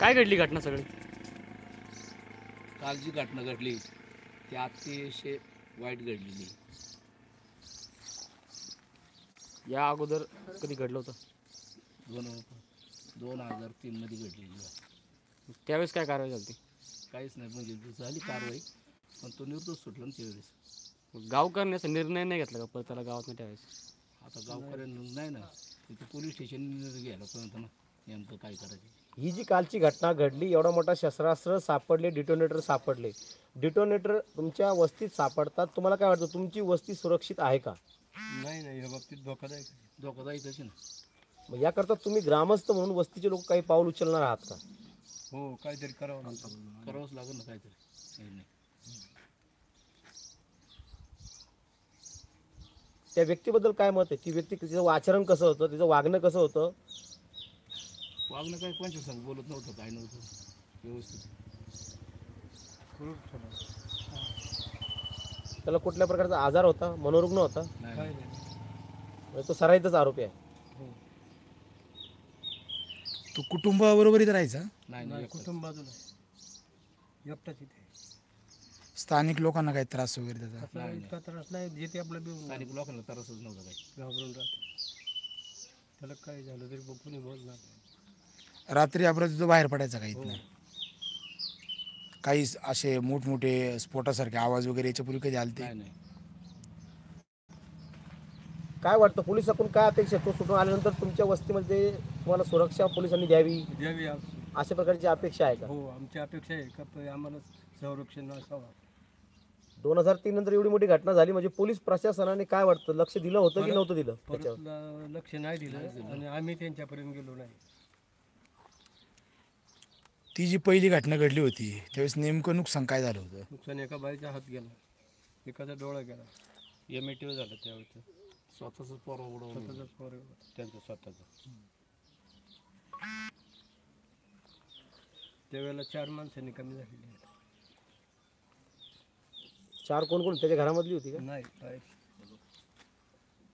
काय घडली घटना सगळी? काल जी घटना घडली ती अतिशय वाईट घडलेली. या अगोदर कधी घडलं होतं? दोन दोन हजार तीनमध्ये घडलेली. त्यावेळेस काय कारवाई झाली काहीच नाही म्हणजे झाली कारवाई पण तो निर्दोष सुटला ना त्यावेळेस. गावकऱ्यांनी असा निर्णय नाही घेतला का परत त्याला गावात नाही त्यावेळेस? आता गावकऱ्यांना नाही ना तिथे पोलीस स्टेशन घ्यायला पर्यंत ना. नेमकं काय करायचं? ही जी कालची घटना घडली एवढा मोठा शस्त्रास्त्र सापडले डिटोनेटर सापडले. डिटोनेटर तुमच्या वस्तीत सापडतात. तुम्हाला काय वाटतं तुमची वस्ती सुरक्षित आहे का? नाही नाही या बाबतीत धोकादायक आहे. धोकादायकच आहे ना. मग याकरता तुम्ही ग्रामस्थ म्हणून वस्तीचे लोक काही पाऊल उचलणार आहात का? हो काहीतरी करावं लागतं. करावंच लागेल ना काहीतरी. काही नाही. त्या व्यक्तीबद्दल काय मत आहे? ती व्यक्ती तिचं आचरण कसं होतं? तिचं वागणं कसं होतं? वागणं काय पंचवीस सांग बोलत नव्हतं काय नव्हतं. व्यवस्थित. त्याला कुठल्या प्रकारचा आजार होता मनोरुग्ण होता? म्हणजे तो सराईतच आरोपी आहे. हो. तो कुटुंबाबरोबर इथं राहायचा? नाही नाही नाही एकटाच. इथे. स्थानिक लोकांना काही त्रास वगैरे त्याचा? इतका त्रास नाही जे ते आपलं स्थानिक लोकांना त्रासच नव्हता काही. घाबरून राहते. त्याला काय झालं तरी बघ कोणी बोलणार नाही. रात्री अपराधी तो बाहेर पडायचा काहीच हो. नाही काही असे मोठमोठे स्फोटासारखे आवाज वगैरे याच्या पूर्वी कधी आलते? नाही काय वाटतं पोलिसाकडून काय अपेक्षा आहे? तो सुटून आल्यानंतर तुमच्या वस्तीमध्ये तुम्हाला सुरक्षा पोलिसांनी द्यावी? द्यावी आप- अशा प्रकारची अपेक्षा आहे का? हो आमची अपेक्षा आहे का? प- आम्हाला संरक्षण असावं. दोन हजार तीन नंतर एवढी मोठी घटना झाली म्हणजे पोलीस प्रशासनाने काय वाटतं? लक्ष दिलं होतं की नव्हतं दिलं त्याच्यावर? परत ल- लक्ष नाही दिलं आणि आम्ही त्यांच्यापर्यंत गेलो नाही. ती जी पहिली घटना घडली होती त्यावेळेस नेमकं नुकसान काय झालं होतं? नुकसान एका बाईचा हात गेला. एखादा डोळा गेला. एम ए टी झालं त्यावेळेस स्वतःच पोरं उडवलं. पोर. त्यांचं स्वतःचं. त्यावेळेला चार माणसांनी कमी झालेली. चार कोण कोण? त्याच्या घरामधली होती का? नाही